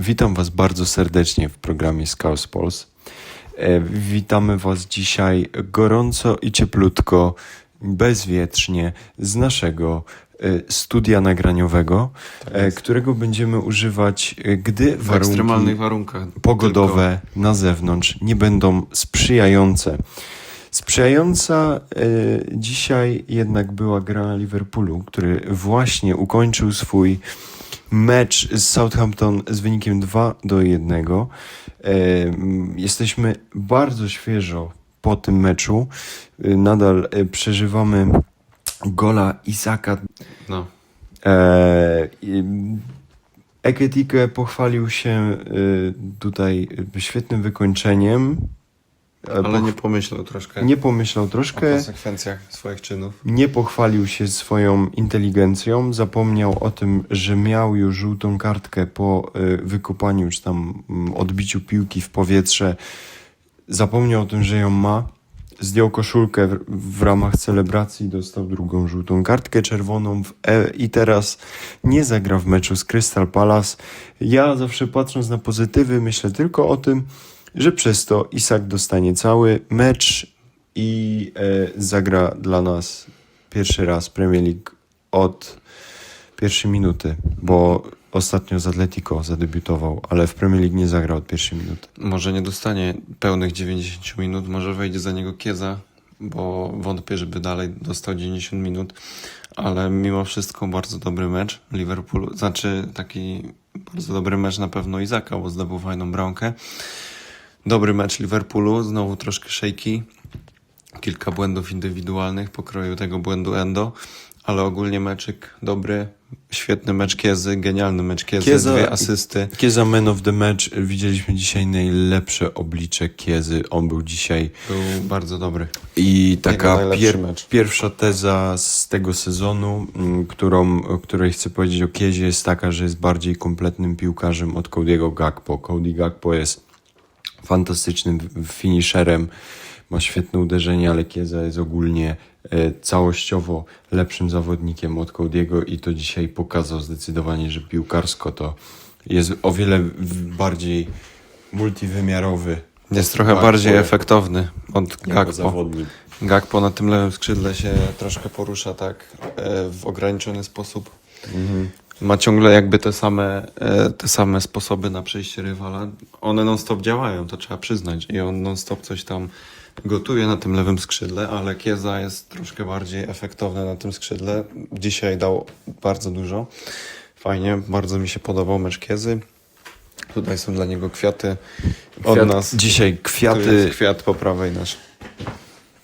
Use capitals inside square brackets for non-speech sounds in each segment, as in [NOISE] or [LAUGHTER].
Witam Was bardzo serdecznie w programie Scouse Pulse. E, Witamy Was dzisiaj gorąco i cieplutko, bezwietrznie z naszego e, studia nagraniowego, e, którego będziemy używać, gdy W warunki warunkach. pogodowe na zewnątrz nie będą sprzyjające. Sprzyjająca dzisiaj jednak była gra Liverpoolu, który właśnie ukończył swój mecz z Southampton z wynikiem 2 do 1. E, jesteśmy bardzo świeżo po tym meczu. E, nadal e, przeżywamy gola Isaka No. Eketike pochwalił się tutaj świetnym wykończeniem. Ale nie pomyślał troszkę nie pomyślał o troszkę, konsekwencjach swoich czynów. nie pochwalił się swoją inteligencją, zapomniał o tym, że miał już żółtą kartkę po y, wykopaniu czy tam mm, odbiciu piłki w powietrze. Zapomniał o tym, że ją ma. Zdjął koszulkę w, w ramach celebracji, dostał drugą żółtą kartkę czerwoną w e, i teraz nie zagra w meczu z Crystal Palace. Ja zawsze patrząc na pozytywy myślę tylko o tym, że przez to Isak dostanie cały mecz i e, zagra dla nas pierwszy raz Premier League od pierwszej minuty, bo ostatnio z Atletico zadebiutował, ale w Premier League nie zagrał od pierwszej minuty. Może nie dostanie pełnych 90 minut, może wejdzie za niego Kieza, bo wątpię, żeby dalej dostał 90 minut, ale mimo wszystko bardzo dobry mecz Liverpoolu, znaczy taki bardzo dobry mecz na pewno Izaka, bo zdobył fajną bramkę. Dobry mecz Liverpoolu, znowu troszkę shaky, kilka błędów indywidualnych, pokroju tego błędu Endo, ale ogólnie meczyk dobry, świetny mecz Kiezy, genialny mecz Kiezy, Kieza- dwie asysty. Kieza Man of the Match. Widzieliśmy dzisiaj najlepsze oblicze Kiezy. On był dzisiaj Był bardzo dobry. I taka pier mecz. pierwsza teza z tego sezonu, mm, którą, której chcę powiedzieć o Kiezie, jest taka, że jest bardziej kompletnym piłkarzem od Cody'ego Gakpo. Cody Gakpo jest fantastycznym finisherem, ma świetne uderzenie, ale Kieza jest ogólnie e, całościowo lepszym zawodnikiem od Cody'ego i to dzisiaj pokazał zdecydowanie, że piłkarsko to jest o wiele bardziej multiwymiarowy Jest trochę Gakpo bardziej efektowny od Gakpo. zawodnik. Gakpo na tym lewym skrzydle się troszkę porusza tak e, w ograniczony sposób. Ma ciągle jakby te same, e, te same sposoby na przejście rywala. One non-stop działają, to trzeba przyznać. I on non-stop coś tam gotuje na tym lewym skrzydle, ale Kieza jest troszkę bardziej efektowny na tym skrzydle. Dzisiaj dał bardzo dużo. Fajnie, bardzo mi się podobał mecz Kiezy. Tutaj są dla niego kwiaty od Kwiat, nas. Dzisiaj kwiaty, jest kwiat po prawej nasz.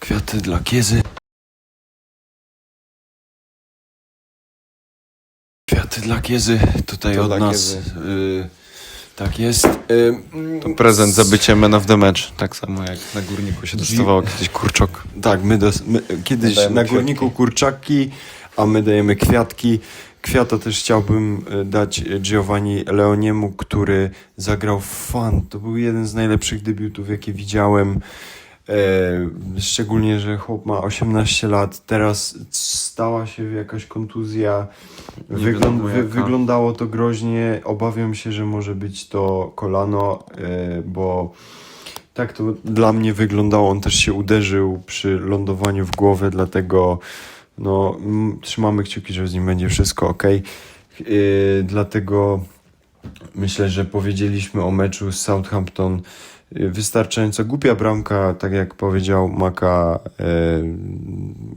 kwiaty dla Kiezy. Dla Kiezy, tutaj To od dla nas. Kiezy. Y, tak jest. Y, To prezent za bycie man of the match. Tak samo jak na górniku się dostawało kiedyś kurczok. Tak, my, dos, my kiedyś Dajemy na kwiatki. górniku kurczaki, a my dajemy kwiatki. Kwiata też chciałbym y, dać Giovanni Leoniemu, który zagrał fan. To był jeden z najlepszych debiutów, jakie widziałem. E, szczególnie, że chłop ma 18 lat, teraz stała się jakaś kontuzja. Wy, wyglądało to groźnie. Obawiam się, że może być to kolano, e, bo tak to dla mnie wyglądało. On też się uderzył przy lądowaniu w głowę, dlatego no, trzymamy kciuki, że z nim będzie wszystko ok. dlatego myślę, że powiedzieliśmy o meczu z Southampton y, wystarczająco. Głupia bramka, tak jak powiedział Maka, e,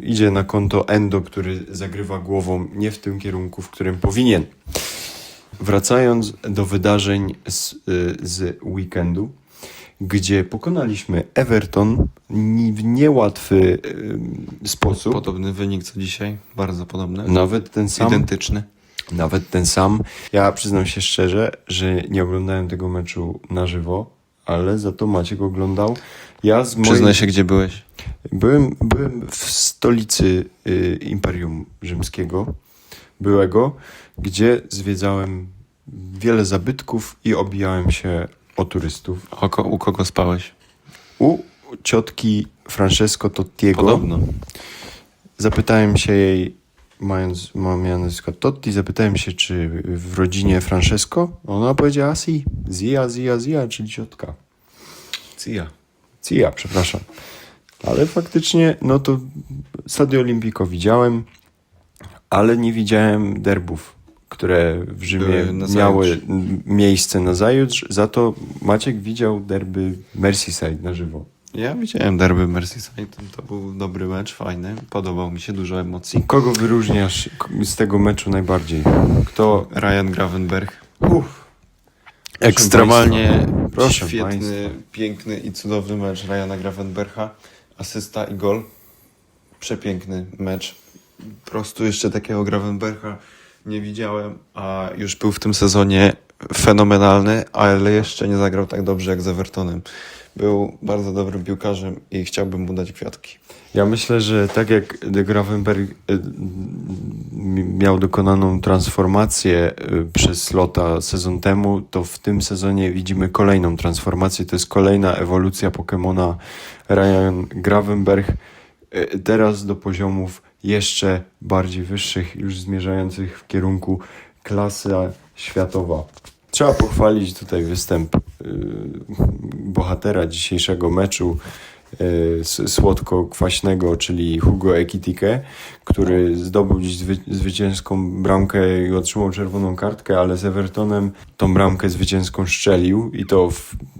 idzie na konto Endo, który zagrywa głową nie w tym kierunku, w którym powinien. Wracając do wydarzeń z, y, z weekendu, gdzie pokonaliśmy Everton w niełatwy sposób. Podobny wynik co dzisiaj. Bardzo podobny. Nawet ten sam. Identyczny. Nawet ten sam. Ja przyznam się szczerze, że nie oglądałem tego meczu na żywo, ale za to Maciek oglądał. Ja z moim... Przyznaj się, gdzie byłeś. Byłem, byłem w stolicy y, Imperium Rzymskiego, byłego, gdzie zwiedzałem wiele zabytków i obijałem się o turystów. O, ko- u kogo spałeś? U ciotki Francesco Tottiego Podobno. zapytałem się jej, mając, ma miała nazwisko Totti, zapytałem się, czy w rodzinie Francesco? Ona powiedziała si. Zia, zia, zia, czyli ciotka. Cia. Cia, przepraszam. Ale faktycznie, no to Stadio Olimpico widziałem, ale nie widziałem derbów, które w Rzymie miały miejsce na zajutrz. Za to Maciek widział derby Merseyside na żywo. Ja widziałem derby Merseyside, to był dobry mecz, fajny, podobał mi się, dużo emocji. Kogo wyróżniasz z tego meczu najbardziej? Kto? Ryan Gravenberg. Uff. Ekstremalnie Proszę świetny, państwa. piękny i cudowny mecz Ryana Gravenbercha. Asysta i gol. Przepiękny mecz. Po prostu jeszcze takiego Gravenbercha nie widziałem, a już był w tym sezonie fenomenalny, ale jeszcze nie zagrał tak dobrze jak z Evertonem. Był bardzo dobrym piłkarzem i chciałbym mu dać kwiatki. Ja myślę, że tak jak de Gravenberg y, m- miał dokonaną transformację y, przez Lota sezon temu, to w tym sezonie widzimy kolejną transformację. To jest kolejna ewolucja Pokemona Ryan Gravenberg. y, Teraz do poziomów jeszcze bardziej wyższych, już zmierzających w kierunku klasy światowa. Trzeba pochwalić tutaj występ y, bohatera dzisiejszego meczu, y, słodko-kwaśnego, czyli Hugo Ekitike, który zdobył dziś zwy, zwycięską bramkę i otrzymał czerwoną kartkę, ale z Evertonem tą bramkę zwycięską szczelił i to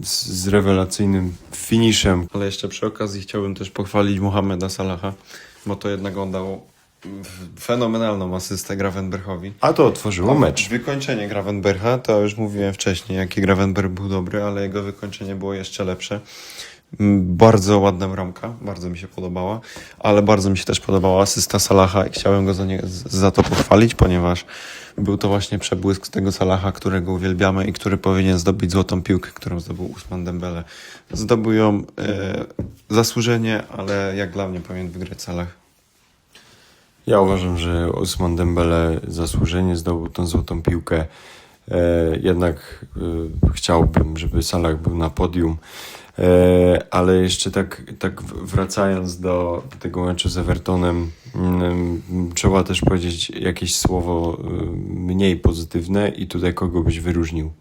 z rewelacyjnym finiszem. Ale jeszcze przy okazji chciałbym też pochwalić Mohameda Salaha, bo to jednak on dał fenomenalną asystę Gravenberchowi. A to otworzyło mecz. Wykończenie Gravenbercha, to już mówiłem wcześniej, jaki Gravenberg był dobry, ale jego wykończenie było jeszcze lepsze. Mm, Bardzo ładna bramka, bardzo mi się podobała, ale bardzo mi się też podobała asysta Salaha i chciałem go za, nie, za to pochwalić, ponieważ był to właśnie przebłysk tego Salaha, którego uwielbiamy i który powinien zdobyć złotą piłkę, którą zdobył Usman Dembele. Zdobył ją e, zasłużenie, ale jak dla mnie powinien wygrać Salah. Ja uważam, że Osman Dembele zasłużenie zdobył tą złotą piłkę. E, jednak e, chciałbym, żeby Salah był na podium. E, ale jeszcze tak, tak wracając do tego meczu z Evertonem, mm, trzeba też powiedzieć jakieś słowo mniej pozytywne i tutaj kogo byś wyróżnił?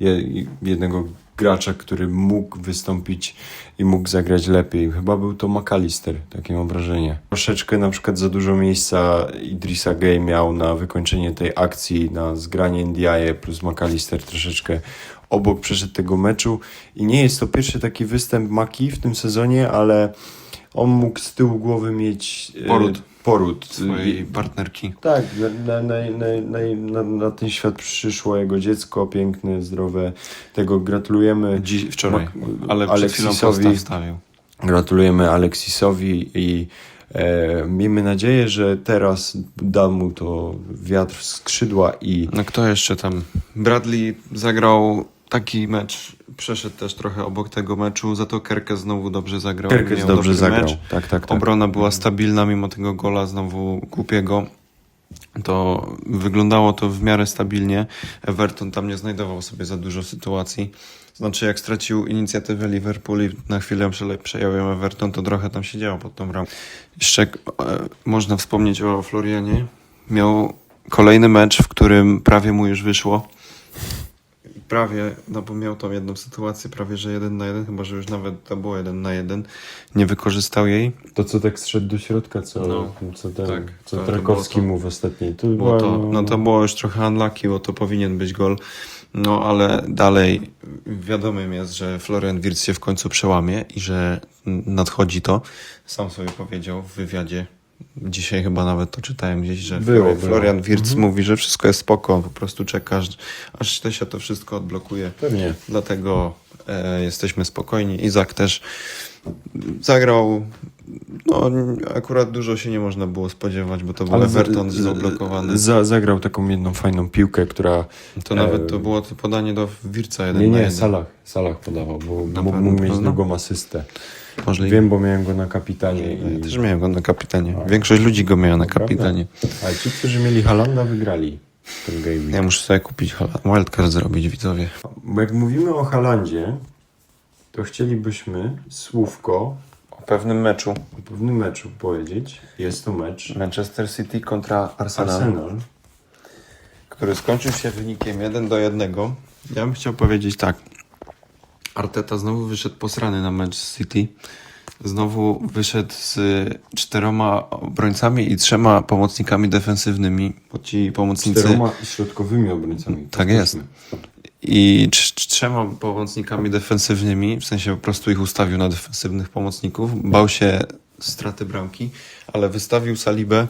Je, jednego gracza, który mógł wystąpić i mógł zagrać lepiej. Chyba był to McAllister, takie mam wrażenie. Troszeczkę na przykład za dużo miejsca Idrissa Gay miał na wykończenie tej akcji, na zgranie Ndiaye plus McAllister troszeczkę obok przeszedł tego meczu i nie jest to pierwszy taki występ Maki w tym sezonie, ale on mógł z tyłu głowy mieć e, Poród. Poród. Swojej partnerki. Tak, na, na, na, na, na, na ten świat przyszło jego dziecko, piękne, zdrowe. Tego gratulujemy. Dziś, wczoraj, ale przed chwilą wstawił. Gratulujemy Alexisowi i e, miejmy nadzieję, że teraz da mu to wiatr w skrzydła i No kto jeszcze tam? Bradley zagrał taki mecz, przeszedł też trochę obok tego meczu, za to Kerke znowu dobrze zagrał. Kerkes dobrze zagrał. Mecz. Tak, tak, tak. Obrona była stabilna mimo tego gola znowu głupiego. To wyglądało to w miarę stabilnie. Everton tam nie znajdował sobie za dużo sytuacji. Znaczy, jak stracił inicjatywę Liverpool i na chwilę przejął ją Everton, to trochę tam się działo pod tą bramką. Jeszcze e, można wspomnieć o Florianie. Miał kolejny mecz, w którym prawie mu już wyszło. Prawie, no bo miał tą jedną sytuację, prawie że jeden na jeden, chyba że już nawet to było jeden na jeden. Nie wykorzystał jej. To co tak zszedł do środka, co, No, co, ten, tak, co to- Trakowski to. mu w ostatniej. To Było to, no to było już trochę unlucky, bo to powinien być gol. No ale dalej wiadomym jest, że Florian Wirtz się w końcu przełamie i że nadchodzi to. Sam sobie powiedział w wywiadzie. Dzisiaj chyba nawet to czytałem gdzieś, że Było, Florian, było. Florian Wirtz mówi, że wszystko jest spoko, po prostu czeka, aż, to się to wszystko odblokuje. Pewnie. Dlatego e, jesteśmy spokojni. Izak też zagrał. No, akurat dużo się nie można było spodziewać, bo to był Ale Everton zablokowany. Za, zagrał taką jedną fajną piłkę, która... To nawet e, to było to podanie do Wirca jeden Nie, na nie, jeden. Salah, Salah podawał, bo mógł mieć drugą asystę. Możliwe. Wiem, bo miałem go na kapitanie. Ja I... też miałem go na kapitanie. No. Większość ludzi go miała na Prawda? kapitanie. Ale ci, którzy mieli Halanda, wygrali ten game. Ja muszę sobie kupić wildcard zrobić, widzowie. Bo jak mówimy o Halandzie, to chcielibyśmy słówko o pewnym meczu. o pewnym meczu powiedzieć. Jest to mecz Manchester City kontra Arsenal, Arsenal. który skończył się wynikiem 1 do 1. Ja bym chciał powiedzieć tak. Arteta znowu wyszedł posrany na mecz City. Znowu wyszedł z czteroma obrońcami i trzema pomocnikami defensywnymi, bo ci pomocnicy... Czteroma środkowymi obrońcami. Tak jest. i trz- trz- trzema pomocnikami defensywnymi, w sensie po prostu ich ustawił na defensywnych pomocników. Bał się straty bramki, ale wystawił Salibę,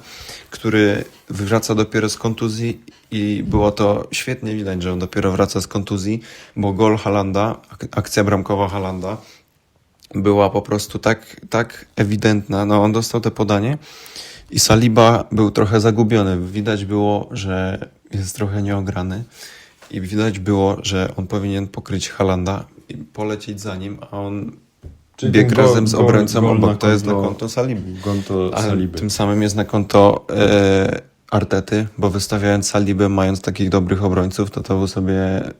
który wraca dopiero z kontuzji i było to świetnie widać, że on dopiero wraca z kontuzji, bo gol Halanda, ak- akcja bramkowa Halanda była po prostu tak, tak ewidentna. No, on dostał te podanie i Saliba był trochę zagubiony. Widać było, że jest trochę nieograny i widać było, że on powinien pokryć Halanda i polecieć za nim, a on Czyli biegł ten gol- razem z obrońcą gol obok. To jest na konto- Saliby. Konto Saliby. tym samym jest na konto e, Artety, bo wystawiając Salibę, mając takich dobrych obrońców, to to sobie, e,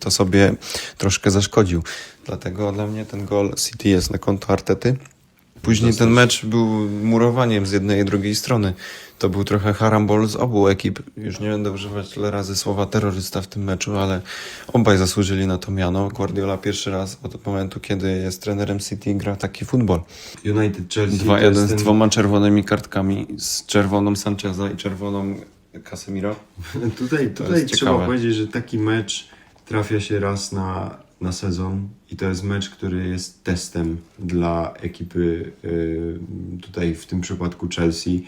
to sobie troszkę zaszkodził. Dlatego dla mnie ten gol City jest na konto Artety. Później ten mecz był murowaniem z jednej i drugiej strony. To był trochę harambol z obu ekip. Już nie będę używać tyle razy słowa terrorysta w tym meczu, ale obaj zasłużyli na to miano. Guardiola pierwszy raz od momentu, kiedy jest trenerem City, gra taki futbol. United Chelsea. to 2-1 jest z ten- dwoma czerwonymi kartkami, z czerwoną Sancheza i czerwoną Casemiro. [LAUGHS] Tutaj, tutaj trzeba ciekawe. powiedzieć, że taki mecz trafia się raz na, na sezon i to jest mecz, który jest testem dla ekipy y, tutaj w tym przypadku Chelsea.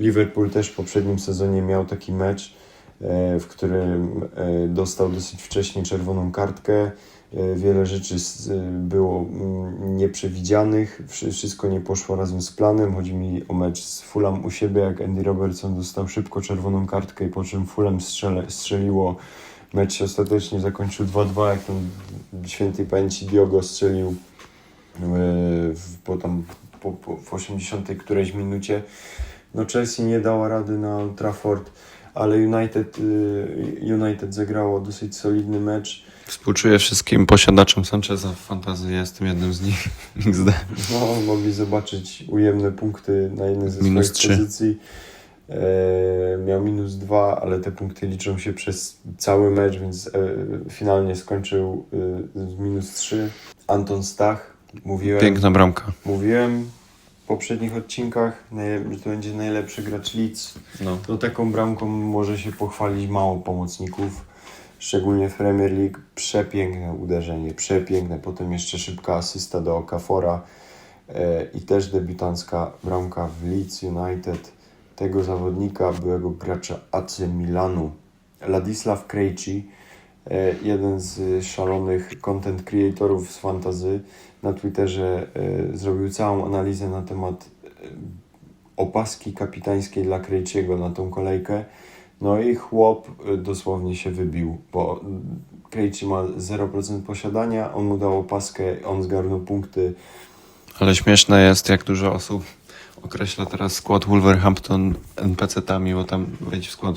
Liverpool też w poprzednim sezonie miał taki mecz, e, w którym e, dostał dosyć wcześnie czerwoną kartkę. Wiele rzeczy było mm, nieprzewidzianych, Wszy- wszystko nie poszło razem z planem. Chodzi mi o mecz z Fulham u siebie, jak Andy Robertson dostał szybko czerwoną kartkę i po czym Fulham strzeliło. Mecz się ostatecznie zakończył 2-2, jak tam świętej pamięci Diogo strzelił e, w, po tam po, po, w 80 którejś minucie. No Chelsea nie dała rady na Trafford, ale United, y, United zagrało dosyć solidny mecz. Współczuję wszystkim posiadaczom Sancheza w fantazji, ja jestem jednym z nich. [LAUGHS] No, mogli zobaczyć ujemne punkty na jednej ze Minus swoich trzy. pozycji. E, miał minus dwa, ale te punkty liczą się przez cały mecz, więc e, finalnie skończył e, z minus trzy. Anton Stach, mówiłem, Piękna bramka. mówiłem w poprzednich odcinkach, że to będzie najlepszy gracz Leeds. No. No taką bramką może się pochwalić mało pomocników, szczególnie w Premier League. Przepiękne uderzenie, przepiękne. Potem jeszcze szybka asysta do Okafora i też debiutancka bramka w Leeds United tego zawodnika, byłego gracza AC Milanu. Ladisław Krejci, e, jeden z szalonych content creatorów z fantazy na Twitterze e, zrobił całą analizę na temat e, opaski kapitańskiej dla Krejciego na tą kolejkę. No i chłop dosłownie się wybił, bo Krejci ma 0% posiadania, on mu dał opaskę, on zgarnął punkty. Ale śmieszne jest, jak dużo osób określa teraz skład Wolverhampton NPC-tami, bo tam wejdź w skład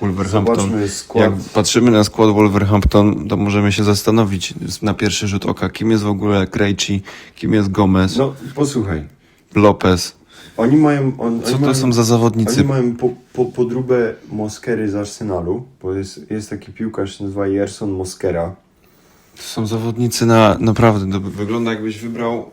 Wolverhampton. Skład. Jak patrzymy na skład Wolverhampton, to możemy się zastanowić na pierwszy rzut oka, kim jest w ogóle Krejci, kim jest Gomez, No posłuchaj, Lopez. oni mają... On, Co oni to mają, są za zawodnicy? Oni mają po, po, podróbę Moskery z Arsenalu, bo jest, jest taki piłkarz, nazywa Jerson Moskera. To są zawodnicy na naprawdę. To wygląda jakbyś wybrał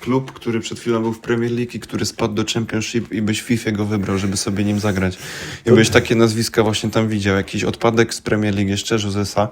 klub, który przed chwilą był w Premier League i który spadł do Championship i byś FIFA go wybrał, żeby sobie nim zagrać. I byś takie nazwiska właśnie tam widział. Jakiś odpadek z Premier League jeszcze, Josesa,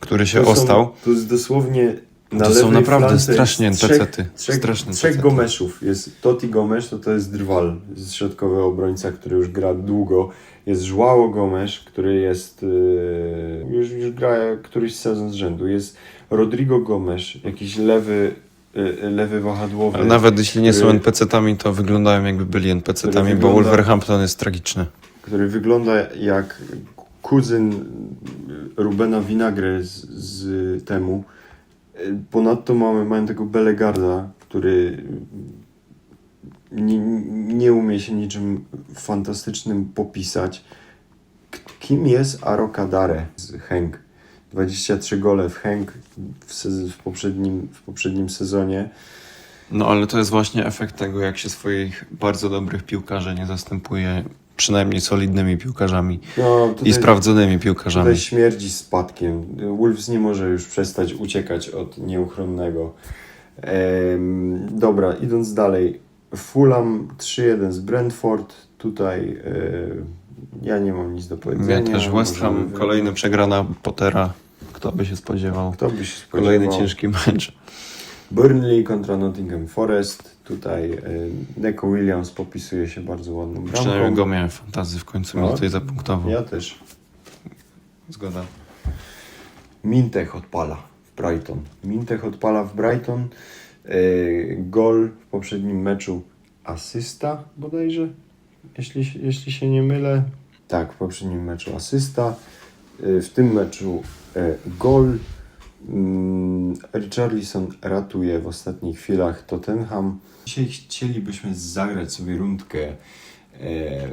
który się To są- ostał. To jest dosłownie To są naprawdę flance strasznie. Trzech, Straszne trzech NPC-ty. Gomeszów. Jest Toti Gomesz, to to jest Drwal, z środkowy obrońca, który już gra długo. Jest Żłało Gomesz, który jest yy, już, już gra któryś sezon z rzędu. Jest Rodrigo Gomesz, jakiś lewy, yy, lewy wahadłowy. Ale nawet jeśli nie są który- NPC-tami, to wyglądają jakby byli NPC-tami, bo wygląda- Wolverhampton jest tragiczny. który wygląda jak kuzyn Rubena Vinagre z, z temu. Ponadto mamy, mamy tego Belegarda, który nie, nie umie się niczym fantastycznym popisać. Kim jest Arokadare z Henk? 23 gole w Henk w, w, poprzednim, w poprzednim sezonie. No ale to jest właśnie efekt tego, jak się swoich bardzo dobrych piłkarzy nie zastępuje przynajmniej solidnymi piłkarzami No, i sprawdzonymi piłkarzami. Tutaj śmierdzi spadkiem. Wolves nie może już przestać uciekać od nieuchronnego. Em, dobra, idąc dalej. Fulham 3-1 z Brentford. Tutaj e, ja nie mam nic do powiedzenia. Ja też West Ham, kolejny przegrana Pottera. Kto by się spodziewał? Kto by się spodziewał? Kolejny ciężki mecz. Burnley kontra Nottingham Forest. Tutaj e, Neco Williams popisuje się bardzo ładną Przynajmniej bramką. go miałem fantazy w końcu, No. tutaj zapunktował. Ja też. Zgoda. Mintech odpala w Brighton. Mintech odpala w Brighton. E, gol w poprzednim meczu asysta bodajże, jeśli, się- jeśli się nie mylę. Tak, w poprzednim meczu asysta. E, w tym meczu gol. Mm, Richarlison ratuje w ostatnich chwilach Tottenham. Dzisiaj chcielibyśmy zagrać sobie rundkę e,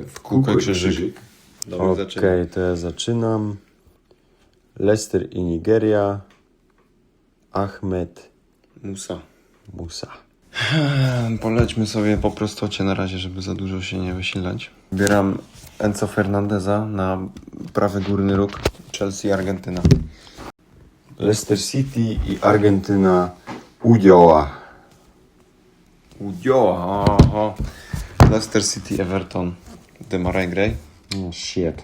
w Kółko i krzyżyk. Okej, to ja zaczynam. Leicester i Nigeria. Ahmed Musa. Musa. Ehm, Polećmy sobie po prostocie na razie, żeby za dużo się nie wysilać. Bieram Enzo Fernandeza na prawy górny róg Chelsea Argentyna. Leicester City i Argentyna Udioła. Udioła, oho. Leicester City Everton. Demarai Gray. No shit.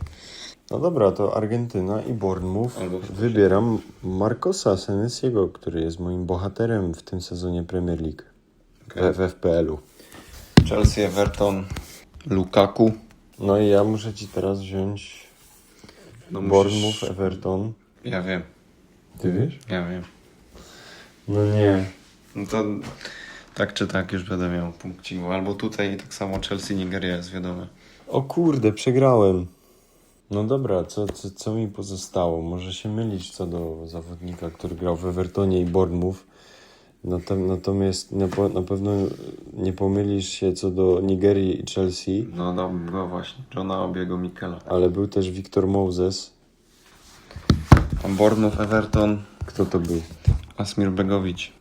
No dobra, to Argentyna i Bournemouth. Wybieram Marcosa Senesiego, który jest moim bohaterem w tym sezonie Premier League. Okej. W, w FPL-u. Chelsea Everton. Lukaku. No i ja muszę ci teraz wziąć No Bournemouth, Everton. Ja wiem, Ty wiesz? ja wiem. No nie. No to tak czy tak już będę miał punkcik. Albo tutaj tak samo Chelsea Nigeria jest wiadome. O kurde, przegrałem. No dobra, co, co, co mi pozostało? Może się mylić co do zawodnika, który grał w Evertonie i Bournemouth. Natom- Natomiast na, pewno nie pomylisz się co do Nigerii i Chelsea, No, no, no właśnie. Johna Obiego Mikela. ale był też Victor Moses. Tam Bournemouth, Everton, Kto to był? Asmir Begowicz.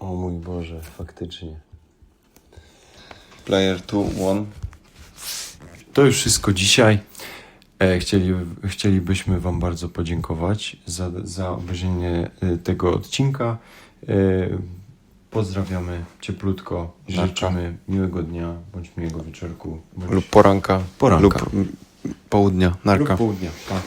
O mój Boże, faktycznie. Player 2-1. To już wszystko dzisiaj. E, Chcieli, chcielibyśmy Wam bardzo podziękować za, za obejrzenie e, tego odcinka. E, Pozdrawiamy cieplutko. Życzymy miłego dnia bądź miłego wieczorku. Bądź Lub poranka. Poranka. Lub południa. Narka. lub południa. Pa.